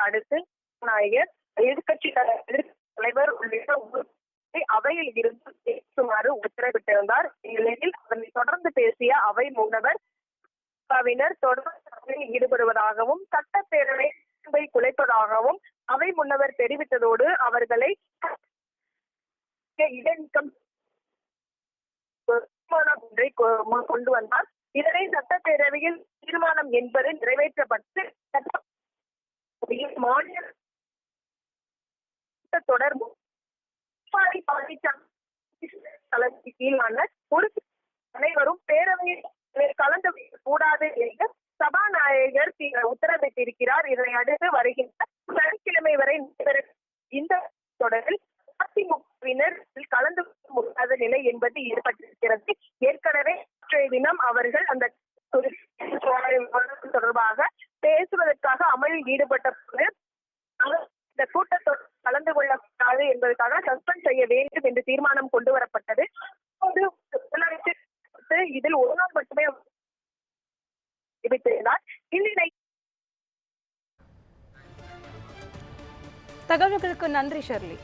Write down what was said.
அடுத்து நாயகர் எதிர்கட்சி தலைவர் உள்ளிட்ட அவையில் இருந்து பேசுமாறு உத்தரவிட்டிருந்தார். இந்நிலையில் அதனை தொடர்ந்து பேசிய அவை முன்னவர் திமுகவினர் தொடர்ந்து ஈடுபடுவதாகவும் சட்டப்பேரவை குலைப்பதாகவும் அவை முன்னவர் தெரிவித்ததோடு அவர்களை இடநீக்கம் ஒன்றை கொண்டு வந்தார். இதனை சட்டப்பேரவையில் தீர்மானம் என்பது நிறைவேற்றப்பட்டு சட்ட- மாநில தொடர் தலைமைக்கு கீழான ஒரு அனைவரும் பேரவையில் கலந்து கூடாது என்று சபாநாயகர் உத்தரவிட்டிருக்கிறார். இதனை அடுத்து வருகின்ற சனிக்கிழமை வரை இந்த தொடரில் அதிமுகவினர் கலந்து முடியாத நிலை என்பது ஏற்பட்டிருக்கிறது. ஏற்கனவே தினம் அவர்கள் அந்த தொடர்பாக பேசுவதற்காக அமளியில் ஈடுபட்ட போது இந்த கூட்டத்தொடர் கலந்து கொள்ளக்கூடாது என்பதற்காக சஸ்பெண்ட் செய்ய வேண்டும் என்று தீர்மானம் கொண்டு வரப்பட்டது. முதலமைச்சர் இதில் ஒரு நாள் மட்டுமே தெரிவித்திருந்தார். இந்நிலை தகவல்களுக்கு நன்றி ஷெர்லி.